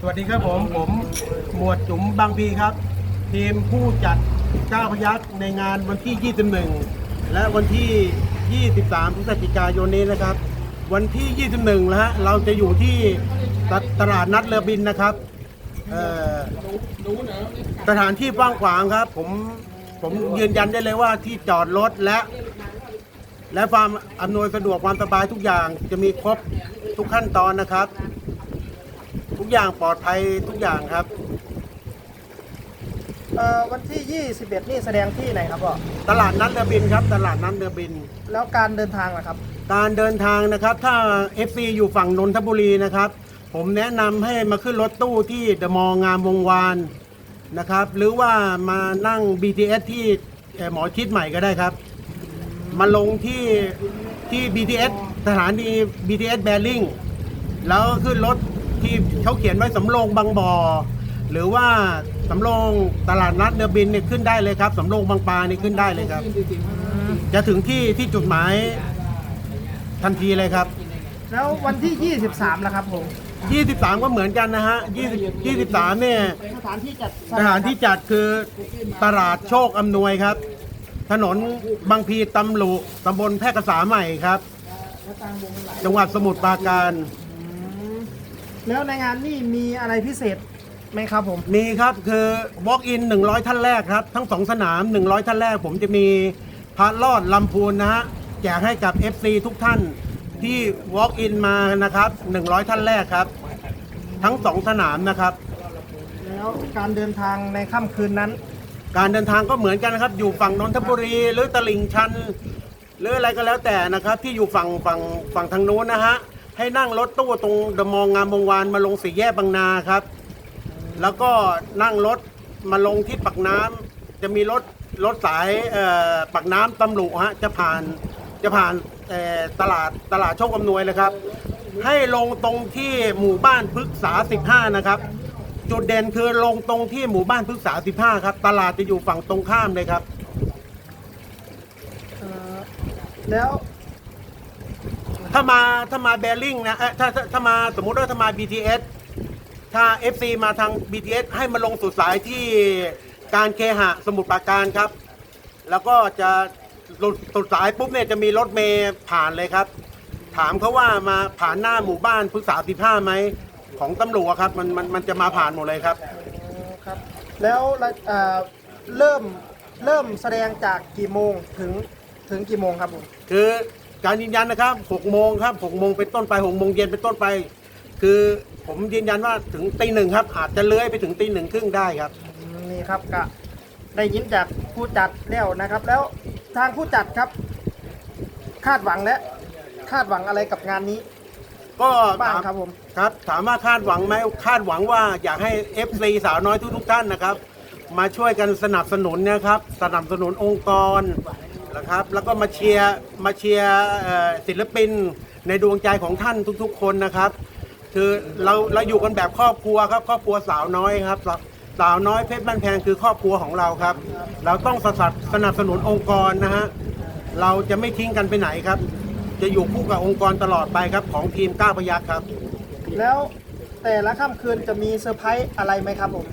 สวัสดีครับผม ผมหมวดจุ๋มบางพีครับ ทีมผู้จัดก้าวพยักในงานวันที่ 21 และวันที่ 23พฤศจิกายนนี้นะครับ วันที่ 21แล้วฮะเราจะอยู่ที่ตตลาดนัดเรือบินนะครับสถานที่กว้างขวางครับ ผมผมยืนยันได้เลยว่าที่จอดรถและ และความอำนวยสะดวกความสบายทุกอย่างจะมีครบทุกขั้นตอนนะครับ กอย่างปลอดภัยทุกอย่างครับ เอ่อวันที่ 21 นี่แสดงที่ไหนครับพ่อตลาดนัดเรือบินครับ ตลาดนัดเรือบิน แล้วการเดินทางล่ะครับ การเดินทางนะครับ ถ้า FC อยู่ฝั่งนนทบุรีนะครับ ผมแนะนำให้มาขึ้นรถตู้ที่เดอะมอลล์งามวงวานนะครับ หรือว่ามานั่ง BTS ที่เอ่อหมอชิดใหม่ก็ได้ครับ มาลงที่ที่ BTS สถานี BTS แบริ่งแล้วก็ขึ้นรถ ที่เขาเขียนไว้สำโรงบางบ่อหรือว่าสำโรงตลาดนัดเรือบินเนี่ยขึ้นได้เลยครับสำโรงบางปลานี่ขึ้นได้เลยครับ จะถึงที่ที่จุดหมายทันทีเลยครับ แล้ววันที่ 23ล่ะครับผม 23 ก็เหมือนกันนะฮะ20 23เนี่ยสถานที่จัดสถานที่จัดคือตลาดโชคอำนวยครับ ถนนบางพีตำลุตำบลแพร่กษาใหม่ครับ จังหวัดสมุทรปราการ แล้วในงานนี่มีอะไรพิเศษไหมครับผม มีครับคือ walk in 100 ท่านแรกครับ ทั้งสองสนาม 100 ท่านแรก ผมจะมีพระรอดลำพูนนะฮะแจกให้กับ FC ทุกท่านที่ walk in มานะครับ 100 ท่านแรกครับ ทั้งสองสนามนะครับ แล้วการเดินทางในค่ำคืนนั้น การเดินทางก็เหมือนกันนะครับ อยู่ฝั่งนนทบุรีหรือตลิ่งชัน หรืออะไรก็แล้วแต่นะครับ ที่อยู่ฝั่งฝั่งฝั่งทางโน้นนะฮะ ให้นั่งรถตู้ตรงเดอะมองงามวงวานมาลงสี่แยกบางนาครับ แล้วก็นั่งรถมาลงที่ปักน้ำจะมีรถรถสายปักน้ำตำลุฮะจะผ่านจะผ่านตลาดตลาดโชคอำนวยเลยครับ ให้ลงตรงที่หมู่บ้านพฤกษา 15 นะครับ จุดเด่นคือลงตรงที่หมู่บ้านพฤกษา 15 ครับ ตลาดจะอยู่ฝั่งตรงข้ามเลยครับแล้ว ถ้ามาถ้ามาแบริ่งนะเอ้ยถ้าถ้าถ้ามาสมมุติว่าถ้ามา BTS ถ้า FC มาทาง BTS ให้มาลงสุดสายที่การเคหะสมุทรปราการครับ แล้วก็จะสุดสุดสายปุ๊บเนี่ยจะมีรถเมย์ผ่านเลยครับ ถามเขาว่ามาผ่านหน้าหมู่บ้านพฤกษา15ไหมของตำรวจครับมันมันมันจะมาผ่านหมดเลยครับครับ แล้วเอ่อเริ่มเริ่มแสดงจากกี่โมงถึงถึงกี่โมงครับผมคือ การยืนยันนะครับ6โมงครับ6โมงเป็นต้นไป6โมงเย็นเป็นต้นไป คือผมยืนยันว่าถึงตีหนึ่งครับ อาจจะเลื้อยไปถึงตีหนึ่งครึ่งได้ครับ อืมนี่ครับก็ได้ยินจากผู้จัดแล้วนะครับ แล้วทางผู้จัดครับ คาดหวังและคาดหวังอะไรกับงานนี้ก็บ้างถามครับผม ครับ ถามว่าคาดหวังไหมคาดหวังว่าอยากให้ FC สาวน้อยทุกๆท่านนะครับ มาช่วยกันสนับสนุนนะครับ สนับสนุนองค์กร นะครับ แล้วก็มาเชียร์มาเชียร์เอ่อศิลปินในดวงใจของท่านทุกๆ คนนะครับ คือเราเราอยู่กันแบบครอบครัวครับ ครอบครัวสาวน้อยครับสาวสาวน้อยเพชรบ้านแพงคือครอบครัวของเราครับ เราต้องสนับสนับสนุนองค์กรนะฮะเราจะไม่ทิ้งกันไปไหนครับ จะอยู่คู่กับองค์กรตลอดไปครับของทีมก้าวพยักครับ แล้วแต่ละค่ำคืนจะมีเซอร์ไพรส์อะไรไหมครับผม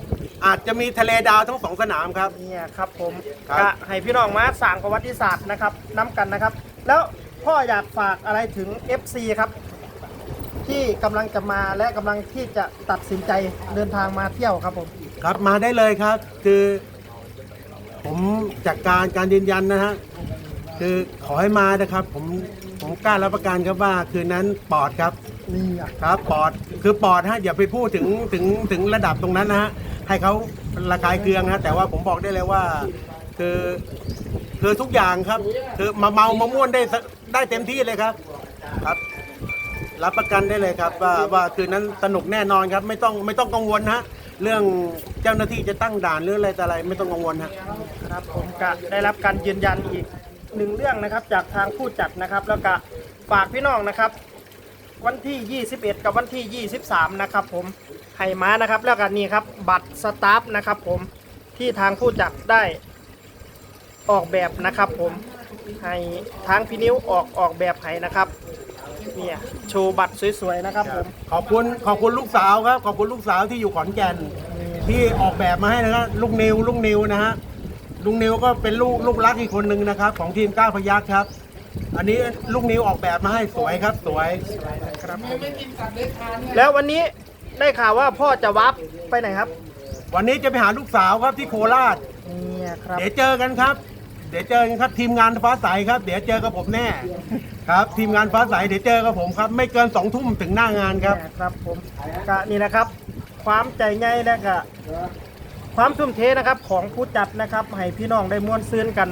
อาจจะมีทะเลดาวทั้งสองสนามครับ เนี่ยครับผมครับ ก็ให้พี่น้องมาสั่งประวัติศาสตร์นะครับน้ำกันนะครับ แล้วพ่ออยากฝากอะไรถึง FC ครับ ที่กำลังจะมาและกำลังที่จะตัดสินใจเดินทางมาเที่ยวครับผมครับมาได้เลยครับ คือ ผมจากการการยืนยันนะฮะคือขอให้มานะครับ ผมผมกล้ารับประกันครับว่าคืนนั้นปลอดครับ นี่อะ ครับปอดคือปอดฮะอย่าไปพูดถึงถึงถึงระดับตรงนั้นนะฮะ ให้เขาระคายเคืองฮะแต่ว่าผมบอกได้เลยว่า คือคือทุกอย่างครับ คือมาเมามาม่วนได้ได้เต็มที่เลยครับครับ รับประกันได้เลยครับ ว่าว่าคืนนั้นสนุกแน่นอนครับ ไม่ต้องไม่ต้องกังวลฮะเรื่องเจ้าหน้าที่จะตั้งด่านหรืออะไรแต่อะไรไม่ต้องกังวลฮะครับผมก็ได้รับการยืนยันอีกหนึ่งเรื่องนะครับ จากทางผู้จัดนะครับ แล้วก็ฝากพี่น้องนะครับ วันที่ 21 กับวันที่ 23 นะครับผมให้มานะครับ แล้วก็นี่ครับบัตรสตาฟนะครับผมที่ทางผู้จัดได้ออกแบบนะครับผมให้ทางพี่นิ้วออกออกแบบให้นะครับเนี่ยโชว์บัตรสวยๆนะครับผมขอบคุณขอบคุณลูกสาวครับ ขอบคุณลูกสาวที่อยู่ขอนแก่นที่ออกแบบมาให้นะครับลุงนิวลุงนิวนะฮะลุงนิวก็เป็นลูกลูกรักอีกคนหนึ่งนะครับ ของทีมก้าวพยัคฆ์ครับ อันนี้ลุงนิวออกแบบมาให้สวยครับสวยครับผมแล้ววันนี้ได้ข่าวว่าพ่อจะวับไปไหนครับ วันนี้จะไปหาลูกสาวครับที่โคราช เนี่ยครับ เดี๋ยวเจอกันครับ เดี๋ยวเจอกันครับทีมงานฟ้าใสครับ เดี๋ยวเจอกับผมแน่ ครับ ทีมงานฟ้าใสเดี๋ยวเจอกับผมครับ ไม่เกินสองทุ่มถึงหน้างานครับ ครับผมก็นี่นะครับ ความใจใหญ่และก็ความทุ่มเทนะครับของผู้จัดนะครับให้พี่น้องได้ม่วนซื่นกัน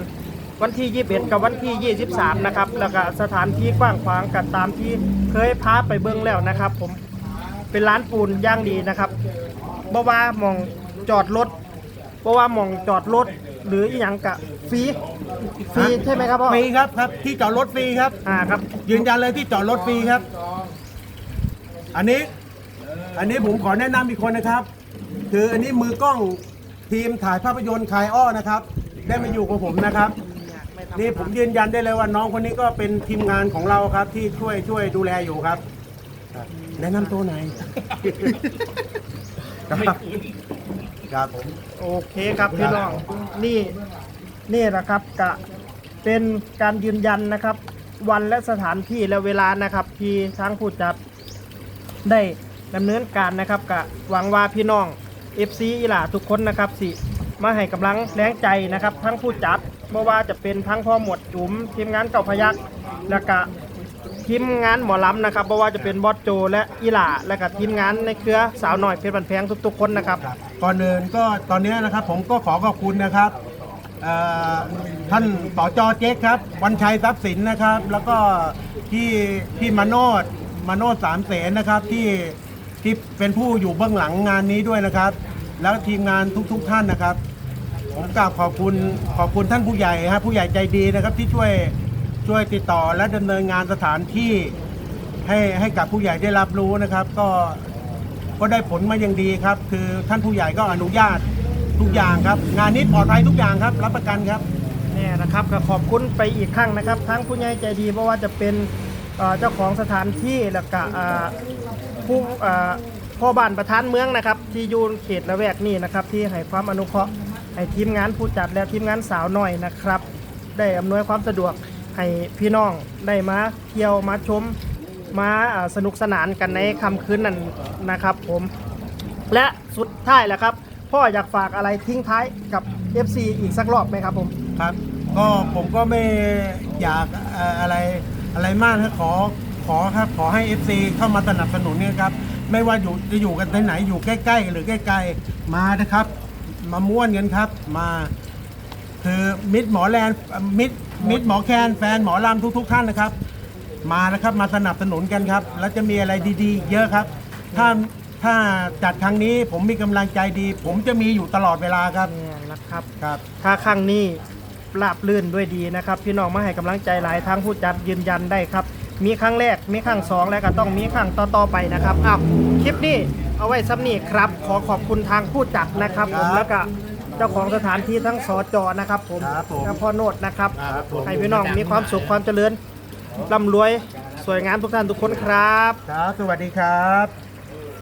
วันที่ 21 กับวันที่ 23 นะครับ แล้วก็สถานที่กว้างขวางกันตามที่เคยพาไปเบิ้งแล้วนะครับ ผมเป็นร้านปูนย่างดีนะครับบ่ว่าหมองจอดรถบ่ว่าหมองจอดรถหรืออีหยังกะฟรีฟรีใช่ไหมครับพ่อฟรีครับครับที่จอดรถฟรีครับอ่าครับ ยืนยันเลยที่จอดรถฟรีครับ อันนี้ อันนี้ผมขอแนะนำอีกคนนะครับ คืออันนี้มือกล้องทีมถ่ายภาพยนตร์คายอ้อนะครับ ได้มาอยู่กับผมนะครับ นี่ผมยืนยันได้เลยว่าน้องคนนี้ก็เป็นทีมงานของเราครับ ที่ช่วยช่วยดูแลอยู่ครับแนะนำตัวหน่อย ครับครับผม โอเคครับพี่น้องนี่นี่แหละครับกะเป็นการยืนยันนะครับ วันและสถานที่และเวลานะครับ ที่ทางผู้จัดได้ดำเนินการนะครับกะหวังว่าพี่น้อง FC อีหล่าทุกคนนะครับสิ มาให้กำลังแรงใจนะครับ ทั้งผู้จัดไม่ว่าจะเป็นทั้งพ่อหมวดจุ๋มทีมงานเก่าพยักและกะทีมงานหมอลำนะครับไม่ว่าจะเป็นบอสโจ และอีหล่าและก็ทีมงานในเครือสาวหน่อยเพชรบันแพงทุกๆคนนะครับ ก่อนอื่นก็ตอนนี้นะครับผมก็ขอขอบคุณนะครับเอ่อท่านต่อจอเจ๊กครับวันชัยทรัพย์สินนะครับ แล้วก็ที่ที่มาโนดมาโนดสามเสนนะครับที่ที่เป็นผู้อยู่เบื้องหลังงานนี้ด้วยนะครับ แล้วทีมงานทุกๆท่านนะครับ ผมกราบขอบคุณขอบคุณท่านผู้ใหญ่ฮะผู้ใหญ่ใจดีนะครับที่ช่วยช่วยติดต่อและดำเนินงานสถานที่ให้ให้กับผู้ใหญ่ได้รับรู้นะครับ ก็ก็ได้ผลมาอย่างดีครับ คือท่านผู้ใหญ่ก็อนุญาตทุกอย่างครับ งานนี้ปลอดภัยทุกอย่างครับ รับประกันครับเนี่ยนะครับก็ขอบคุณไปอีกครั้งนะครับ ทั้งผู้ใหญ่ใจดีเพราะว่าจะเป็นเจ้าของสถานที่แล้วก็ผู้พ่อบ้านประธานเมืองนะครับ ที่ยู่เขตละแวกนี้นะครับ ที่ให้ความอนุเคราะห์ ให้ทีมงานผู้จัดและทีมงานสาวหน่อยนะครับ ได้อำนวยความสะดวกให้พี่น้องได้มาเที่ยวมาชมมาสนุกสนานกันในค่ำคืนนั้นนะครับ ผม และสุดท้ายแหละครับ พ่ออยากฝากอะไรทิ้งท้ายกับ FC อีกสักรอบไหมครับผมครับก็ผมก็ไม่อยากเอ่ออะไรอะไรมากนะขอขอครับขอให้ FC เข้ามาสนับสนุนเนี่ยครับ ไม่ว่าอยู่จะอยู่กันที่ไหนอยู่ใกล้ ๆ หรือใกล้ๆมานะครับ มาม้วนกันครับ มาคือมิตรหมอแลนด์มิตรมิตรหมอแคนแฟนหมอลำทุก ๆ ท่านนะครับ มานะครับมาสนับสนุนกันครับ แล้วจะมีอะไรดีๆ เยอะครับ ถ้าถ้าจัดครั้งนี้ผมมีกำลังใจดี ผมจะมีอยู่ตลอดเวลาครับเนี่ยนะครับ ครับ ถ้าครั้งนี้ปราบลื่นด้วยดีนะครับ พี่น้องมาให้กำลังใจหลายทางผู้จัดยืนยันได้ครับ มีครั้งแรกมีครั้งสองแล้วก็ต้องมีครั้งต่อๆไปนะครับอ้าวคลิปนี้ เอาไว้ซ้ำนี่ครับ ขอขอบคุณทางผู้จัดนะครับ ผมครับแล้วก็เจ้าของสถานที่ทั้งสจนะครับ ผมครับผมและพ่อโนดนะครับครับผม ให้พี่น้องมีความสุขความเจริญร่ำรวย สวยงามทุกท่านทุกคนครับ ครับ สวัสดีครับ